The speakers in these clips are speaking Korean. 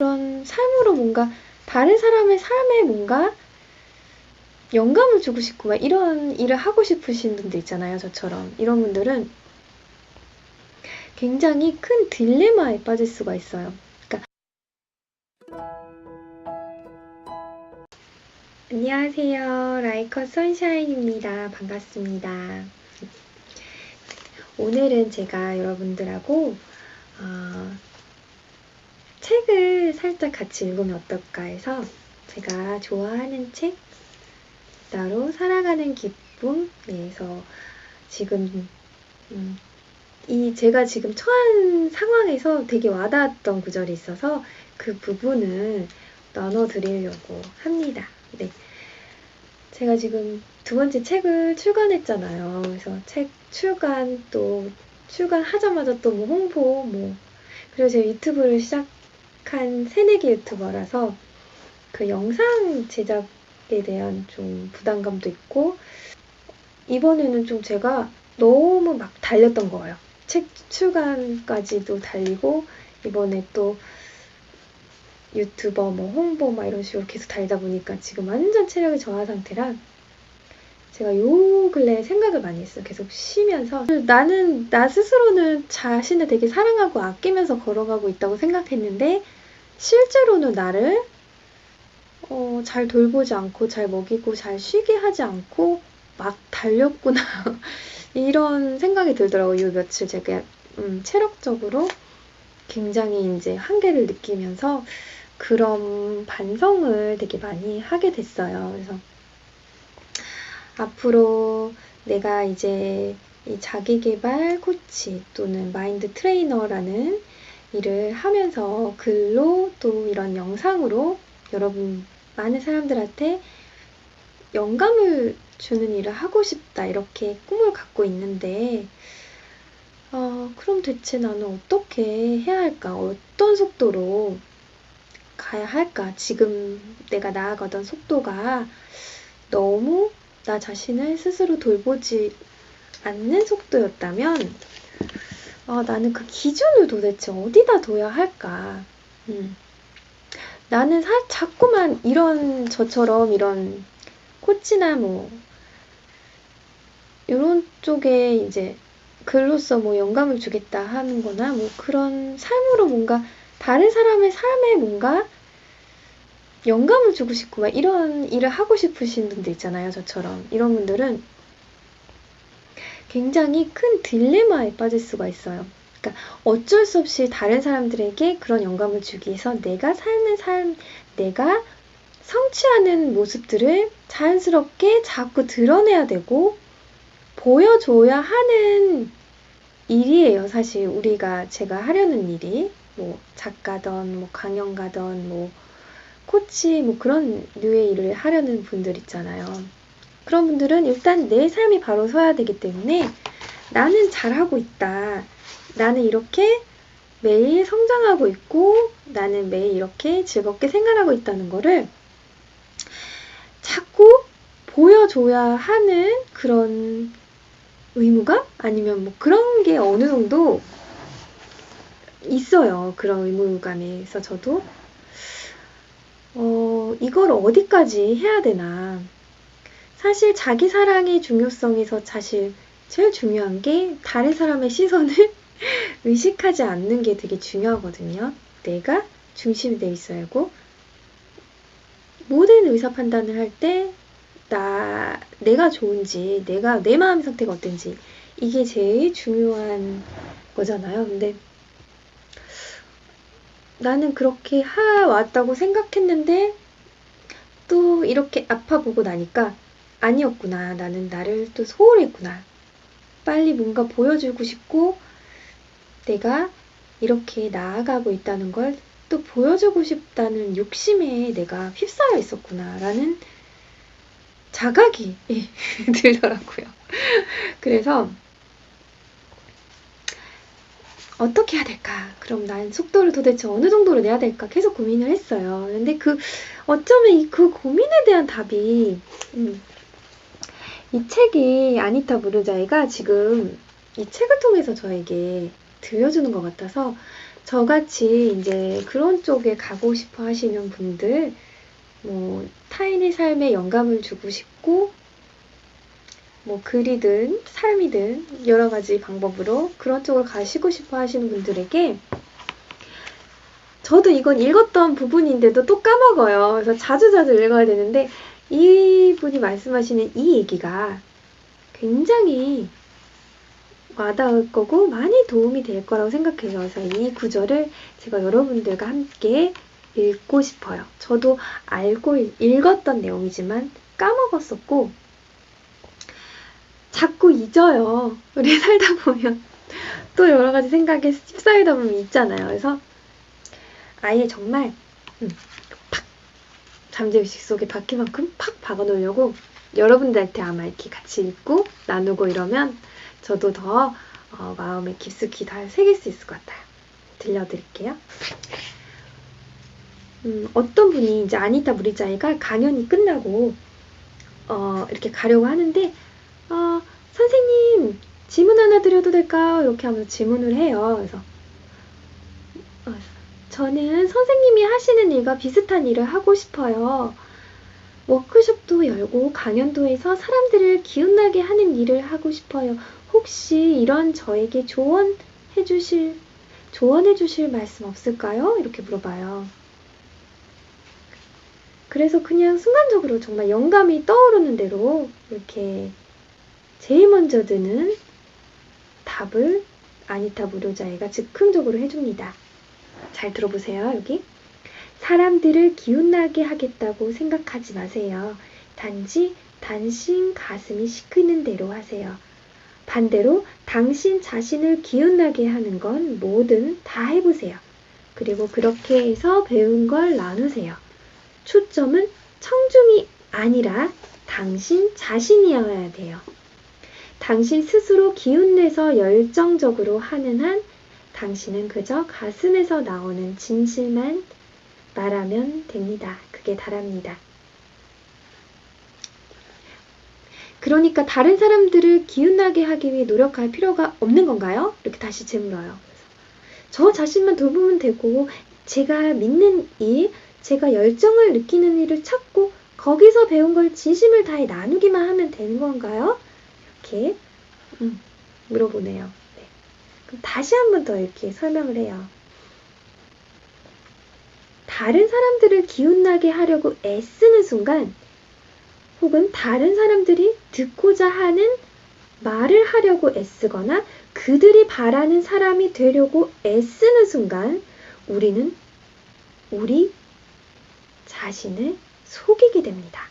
그런 삶으로 뭔가 다른 사람의 삶에 뭔가 영감을 주고 싶고 막 이런 일을 하고 싶으신 분들 있잖아요. 저처럼. 이런 분들은 굉장히 큰 딜레마에 빠질 수가 있어요. 그러니까 안녕하세요. 라이커 선샤인입니다. 반갑습니다. 오늘은 제가 여러분들하고 어, 책을 살짝 같이 읽으면 어떨까 해서 제가 좋아하는 책 나로 살아가는 기쁨에서 지금 음, 이 제가 지금 처한 상황에서 되게 와닿았던 구절이 있어서 그 부분을 나눠드리려고 합니다. 네. 제가 지금 두 번째 책을 출간했잖아요. 그래서 책 출간 또 출간하자마자 또 뭐 홍보 뭐 그리고 제가 유튜브를 시작 한 새내기 유튜버라서 그 영상 제작에 대한 좀 부담감도 있고 이번에는 좀 제가 너무 막 달렸던 거예요. 책 출간까지도 달리고 이번에 또 유튜버 뭐 홍보 막 이런 식으로 계속 달다 보니까 지금 완전 체력이 저하 상태라 제가 요 근래 생각을 많이 했어요. 계속 쉬면서 나는 나 스스로는 자신을 되게 사랑하고 아끼면서 걸어가고 있다고 생각했는데 실제로는 나를 어, 잘 돌보지 않고 잘 먹이고 잘 쉬게 하지 않고 막 달렸구나 이런 생각이 들더라고요. 요 며칠 제가 음, 체력적으로 굉장히 이제 한계를 느끼면서 그런 반성을 되게 많이 하게 됐어요. 그래서 앞으로 내가 이제 이 자기개발 코치 또는 마인드 트레이너라는 일을 하면서 글로 또 이런 영상으로 여러분 많은 사람들한테 영감을 주는 일을 하고 싶다 이렇게 꿈을 갖고 있는데 어, 그럼 대체 나는 어떻게 해야 할까? 어떤 속도로 가야 할까? 지금 내가 나아가던 속도가 너무 나 자신을 스스로 돌보지 않는 속도였다면 아, 나는 그 기준을 도대체 어디다 둬야 할까? 음. 나는 사, 자꾸만 이런 저처럼 이런 코치나 뭐 이런 쪽에 이제 글로써 뭐 영감을 주겠다 하는 거나 뭐 그런 삶으로 뭔가 다른 사람의 삶에 뭔가 영감을 주고 싶고 막 이런 일을 하고 싶으신 분들 있잖아요. 저처럼. 이런 분들은 굉장히 큰 딜레마에 빠질 수가 있어요. 그러니까 어쩔 수 없이 다른 사람들에게 그런 영감을 주기 위해서 내가 삶의 삶, 내가 성취하는 모습들을 자연스럽게 자꾸 드러내야 되고 보여줘야 하는 일이에요. 사실 우리가 제가 하려는 일이 뭐 작가든 뭐 강연가든 뭐 코치 뭐 그런 류의 일을 하려는 분들 있잖아요. 그런 분들은 일단 내 삶이 바로 서야 되기 때문에 나는 잘하고 있다. 나는 이렇게 매일 성장하고 있고 나는 매일 이렇게 즐겁게 생활하고 있다는 거를 자꾸 보여줘야 하는 그런 의무감? 아니면 뭐 그런 게 어느 정도 있어요. 그런 의무감에 서 저도 어, 이걸 어디까지 해야 되나. 사실 자기 사랑의 중요성에서 사실 제일 중요한 게 다른 사람의 시선을 의식하지 않는 게 되게 중요하거든요. 내가 중심이 돼 있어야 하고 모든 의사 판단을 할 때 나 내가 좋은지 내가 내 마음 상태가 어떤지 이게 제일 중요한 거잖아요. 근데 나는 그렇게 해왔다고 생각했는데 또 이렇게 아파 보고 나니까 아니었구나. 나는 나를 또 소홀했구나. 빨리 뭔가 보여주고 싶고 내가 이렇게 나아가고 있다는 걸 또 보여주고 싶다는 욕심에 내가 휩싸여 있었구나. 라는 자각이 들더라고요. 그래서 어떻게 해야 될까? 그럼 난 속도를 도대체 어느 정도로 내야 될까? 계속 고민을 했어요. 근데 그, 어쩌면 이 그 고민에 대한 답이, 음, 이 책이 아니타 부르자이가 지금 이 책을 통해서 저에게 들려주는 것 같아서 저같이 이제 그런 쪽에 가고 싶어 하시는 분들, 뭐, 타인의 삶에 영감을 주고 싶고, 뭐, 글이든 삶이든 여러 가지 방법으로 그런 쪽으로 가시고 싶어 하시는 분들에게 저도 이건 읽었던 부분인데도 또 까먹어요. 그래서 자주자주 읽어야 되는데, 이분이 말씀하시는 이 얘기가 굉장히 와닿을 거고 많이 도움이 될 거라고 생각해요. 그래서 이 구절을 제가 여러분들과 함께 읽고 싶어요. 저도 알고 읽었던 내용이지만 까먹었었고 자꾸 잊어요. 우리 살다 보면 또 여러 가지 생각에 휩싸이다 보면 있잖아요. 그래서 아예 정말 음, 팍 잠재의식 속에 박힐 만큼 팍 박아놓으려고 여러분들한테 아마 이렇게 같이 읽고 나누고 이러면 저도 더 어, 마음에 깊숙이 다 새길 수 있을 것 같아요. 들려드릴게요. 음, 어떤 분이 이제 아니타 무리자이가 강연이 끝나고 어, 이렇게 가려고 하는데 어, 선생님 질문 하나 드려도 될까요? 이렇게 하면서 질문을 해요. 그래서 어, 저는 선생님이 하시는 일과 비슷한 일을 하고 싶어요. 워크숍도 열고 강연도 해서 사람들을 기운나게 하는 일을 하고 싶어요. 혹시 이런 저에게 조언해 주실, 조언해 주실 말씀 없을까요? 이렇게 물어봐요. 그래서 그냥 순간적으로 정말 영감이 떠오르는 대로 이렇게 제일 먼저 드는 답을 아니타 무료자애가 즉흥적으로 해줍니다. 잘 들어보세요, 여기. 사람들을 기운나게 하겠다고 생각하지 마세요. 단지 당신 가슴이 시키는 대로 하세요. 반대로 당신 자신을 기운나게 하는 건 뭐든 다 해보세요. 그리고 그렇게 해서 배운 걸 나누세요. 초점은 청중이 아니라 당신 자신이어야 돼요. 당신 스스로 기운내서 열정적으로 하는 한 당신은 그저 가슴에서 나오는 진실만 말하면 됩니다. 그게 다랍니다. 그러니까 다른 사람들을 기운나게 하기 위해 노력할 필요가 없는 건가요? 이렇게 다시 질문해요. 저 자신만 돌보면 되고 제가 믿는 일, 제가 열정을 느끼는 일을 찾고 거기서 배운 걸 진심을 다해 나누기만 하면 되는 건가요? 이렇게 음, 물어보네요. 다시 한 번 더 이렇게 설명을 해요. 다른 사람들을 기운나게 하려고 애쓰는 순간 혹은 다른 사람들이 듣고자 하는 말을 하려고 애쓰거나 그들이 바라는 사람이 되려고 애쓰는 순간 우리는 우리 자신을 속이게 됩니다.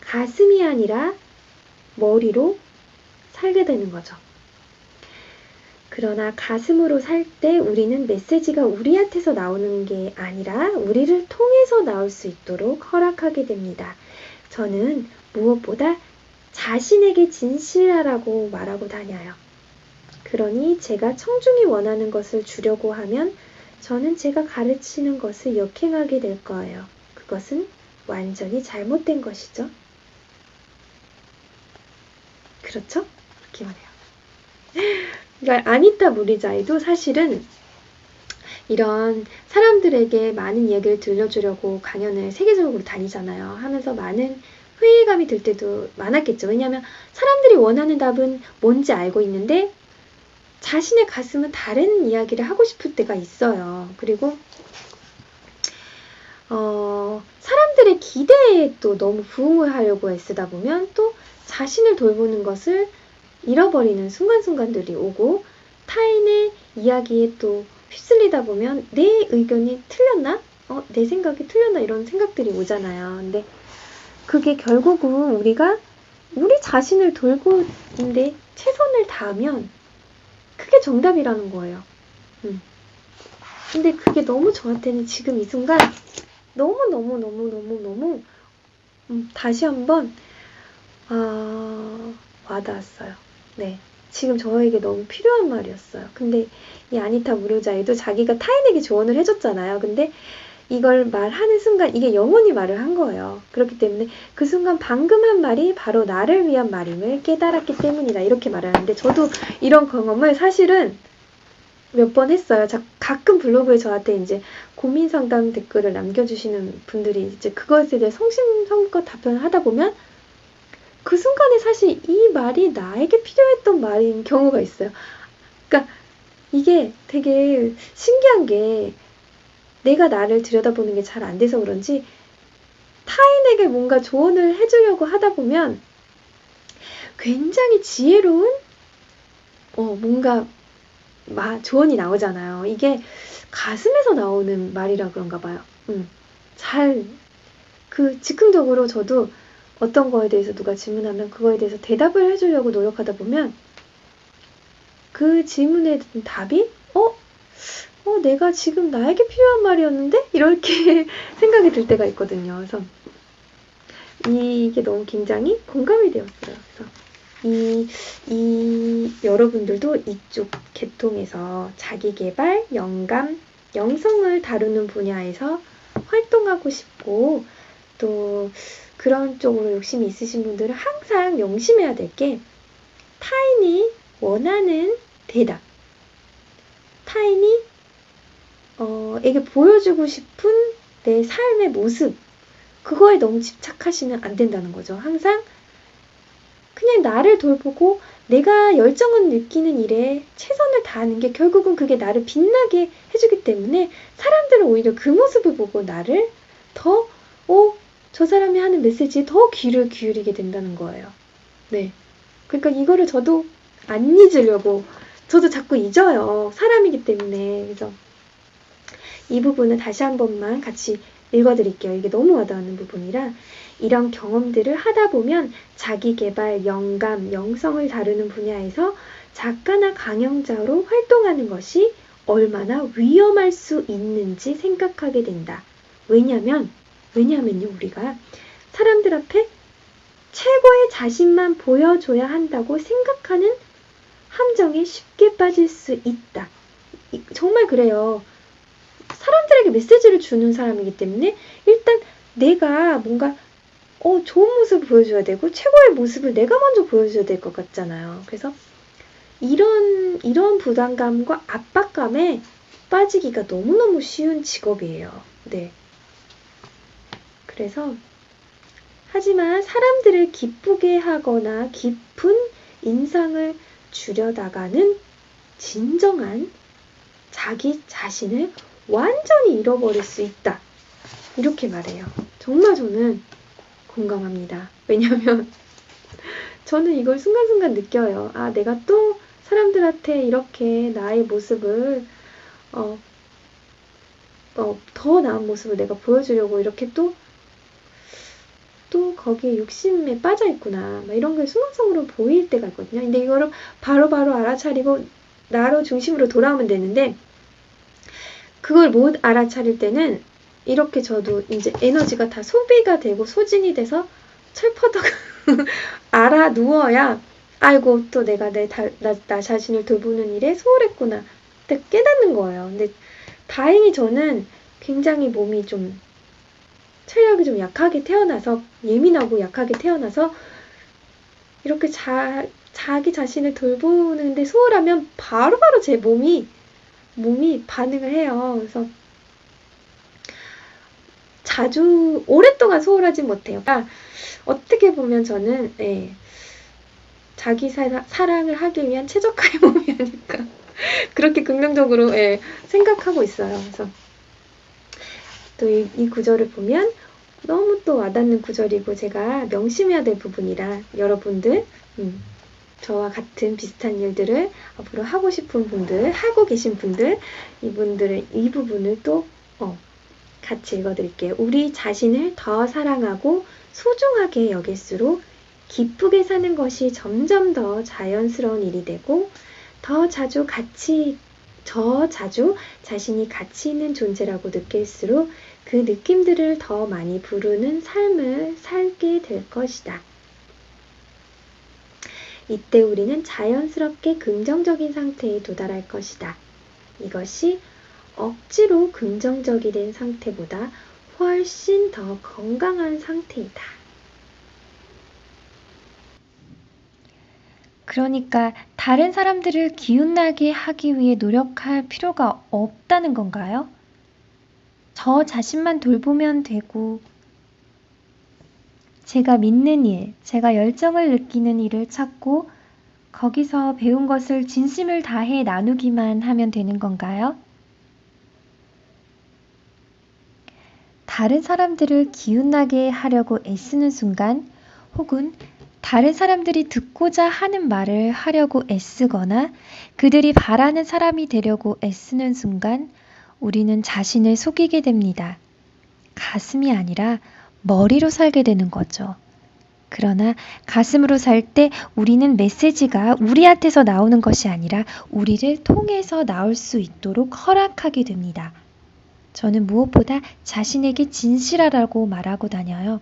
가슴이 아니라 머리로 살게 되는 거죠. 그러나 가슴으로 살 때 우리는 메시지가 우리한테서 나오는 게 아니라 우리를 통해서 나올 수 있도록 허락하게 됩니다. 저는 무엇보다 자신에게 진실하라고 말하고 다녀요. 그러니 제가 청중이 원하는 것을 주려고 하면 저는 제가 가르치는 것을 역행하게 될 거예요. 그것은 완전히 잘못된 것이죠. 그렇죠? 말해요. 그러니까 아니타 무리자이도 사실은 이런 사람들에게 많은 이야기를 들려주려고 강연을 세계적으로 다니잖아요. 하면서 많은 회의감이 들 때도 많았겠죠. 왜냐하면 사람들이 원하는 답은 뭔지 알고 있는데 자신의 가슴은 다른 이야기를 하고 싶을 때가 있어요. 그리고 어, 사람들의 기대에 또 너무 부응을 하려고 애쓰다 보면 또 자신을 돌보는 것을 잃어버리는 순간순간들이 오고 타인의 이야기에 또 휩쓸리다 보면 내 의견이 틀렸나? 어, 내 생각이 틀렸나? 이런 생각들이 오잖아요. 근데 그게 결국은 우리가 우리 자신을 돌보는데 최선을 다하면 그게 정답이라는 거예요. 음. 근데 그게 너무 저한테는 지금 이 순간 너무너무너무너무너무 음, 다시 한번 아, 와닿았어요. 네. 지금 저에게 너무 필요한 말이었어요. 근데 이 아니타 무료자에도 자기가 타인에게 조언을 해줬잖아요. 근데 이걸 말하는 순간 이게 영혼이 말을 한 거예요. 그렇기 때문에 그 순간 방금 한 말이 바로 나를 위한 말임을 깨달았기 때문이다. 이렇게 말을 하는데 저도 이런 경험을 사실은 몇 번 했어요. 자, 가끔 블로그에 저한테 이제 고민 상담 댓글을 남겨주시는 분들이 이제 그것에 대해 성심성의껏 답변을 하다 보면 그 순간에 사실 이 말이 나에게 필요했던 말인 경우가 있어요. 그러니까 이게 되게 신기한 게 내가 나를 들여다보는 게 잘 안 돼서 그런지 타인에게 뭔가 조언을 해주려고 하다 보면 굉장히 지혜로운 어, 뭔가 마, 조언이 나오잖아요. 이게 가슴에서 나오는 말이라 그런가 봐요. 음, 잘, 그, 즉흥적으로 저도 어떤 거에 대해서 누가 질문하면 그거에 대해서 대답을 해주려고 노력하다 보면 그 질문에 대한 답이, 어? 어, 내가 지금 나에게 필요한 말이었는데? 이렇게 생각이 들 때가 있거든요. 그래서 이게 너무 굉장히 공감이 되었어요. 그래서 이, 이 여러분들도 이쪽 계통에서 자기 개발, 영감, 영성을 다루는 분야에서 활동하고 싶고 또 그런 쪽으로 욕심이 있으신 분들은 항상 명심해야 될 게 타인이 원하는 대답, 타인이 어, 에게 보여주고 싶은 내 삶의 모습, 그거에 너무 집착하시면 안 된다는 거죠. 항상 그냥 나를 돌보고 내가 열정을 느끼는 일에 최선을 다하는 게 결국은 그게 나를 빛나게 해주기 때문에 사람들은 오히려 그 모습을 보고 나를 더, 어, 저 사람이 하는 메시지에 더 귀를 기울이게 된다는 거예요. 네. 그러니까 이거를 저도 안 잊으려고 저도 자꾸 잊어요. 사람이기 때문에. 그래서 이 부분을 다시 한 번만 같이 읽어드릴게요. 이게 너무 와닿는 부분이라 이런 경험들을 하다 보면 자기 개발, 영감, 영성을 다루는 분야에서 작가나 강연자로 활동하는 것이 얼마나 위험할 수 있는지 생각하게 된다. 왜냐면, 왜냐면요, 우리가 사람들 앞에 최고의 자신만 보여줘야 한다고 생각하는 함정에 쉽게 빠질 수 있다. 정말 그래요. 사람들에게 메시지를 주는 사람이기 때문에 일단 내가 뭔가 어, 좋은 모습을 보여줘야 되고 최고의 모습을 내가 먼저 보여줘야 될 것 같잖아요. 그래서 이런 이런 부담감과 압박감에 빠지기가 너무너무 쉬운 직업이에요. 네. 그래서 하지만 사람들을 기쁘게 하거나 깊은 인상을 주려다가는 진정한 자기 자신을 완전히 잃어버릴 수 있다. 이렇게 말해요. 정말 저는 공감합니다. 왜냐면 저는 이걸 순간순간 느껴요. 아, 내가 또 사람들한테 이렇게 나의 모습을 어, 어, 더 나은 모습을 내가 보여주려고 이렇게 또, 또 거기에 욕심에 빠져 있구나. 막 이런 게 순간적으로 보일 때가 있거든요. 근데 이거를 바로바로 바로 알아차리고 나로 중심으로 돌아오면 되는데, 그걸 못 알아차릴 때는 이렇게 저도 이제 에너지가 다 소비가 되고 소진이 돼서 철퍼덕 알아 누워야 아이고 또 내가 내 나, 나 자신을 돌보는 일에 소홀했구나 깨닫는 거예요. 근데 다행히 저는 굉장히 몸이 좀 체력이 좀 약하게 태어나서 예민하고 약하게 태어나서 이렇게 자, 자기 자신을 돌보는데 소홀하면 바로바로 바로 제 몸이 몸이 반응을 해요. 그래서 자주 오랫동안 소홀하지 못해요. 그러니까 어떻게 보면 저는 예, 자기 사, 사랑을 하기 위한 최적화의 몸이 아닐까 그렇게 긍정적으로 예, 생각하고 있어요. 그래서 또이 구절을 보면 너무 또 와닿는 구절이고 제가 명심해야 될 부분이라 여러분들 음, 저와 같은 비슷한 일들을 앞으로 하고 싶은 분들, 하고 계신 분들, 이분들의 이 부분을 또 어, 같이 읽어드릴게요. 우리 자신을 더 사랑하고 소중하게 여길수록 기쁘게 사는 것이 점점 더 자연스러운 일이 되고 더 자주 같이 저 자주 자신이 가치 있는 존재라고 느낄수록 그 느낌들을 더 많이 부르는 삶을 살게 될 것이다. 이때 우리는 자연스럽게 긍정적인 상태에 도달할 것이다. 이것이 억지로 긍정적이 된 상태보다 훨씬 더 건강한 상태이다. 그러니까 다른 사람들을 기운나게 하기 위해 노력할 필요가 없다는 건가요? 저 자신만 돌보면 되고, 제가 믿는 일, 제가 열정을 느끼는 일을 찾고, 거기서 배운 것을 진심을 다해 나누기만 하면 되는 건가요? 다른 사람들을 기운나게 하려고 애쓰는 순간, 혹은 다른 사람들이 듣고자 하는 말을 하려고 애쓰거나 그들이 바라는 사람이 되려고 애쓰는 순간 우리는 자신을 속이게 됩니다. 가슴이 아니라 머리로 살게 되는 거죠. 그러나 가슴으로 살 때 우리는 메시지가 우리한테서 나오는 것이 아니라 우리를 통해서 나올 수 있도록 허락하게 됩니다. 저는 무엇보다 자신에게 진실하라고 말하고 다녀요.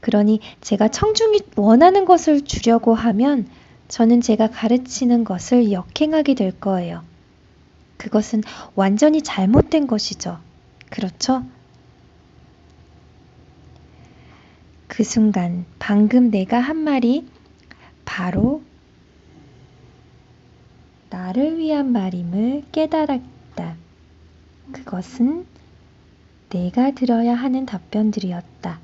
그러니 제가 청중이 원하는 것을 주려고 하면 저는 제가 가르치는 것을 역행하게 될 거예요. 그것은 완전히 잘못된 것이죠. 그렇죠? 그 순간 방금 내가 한 말이 바로 나를 위한 말임을 깨달았다. 그것은 내가 들어야 하는 답변들이었다.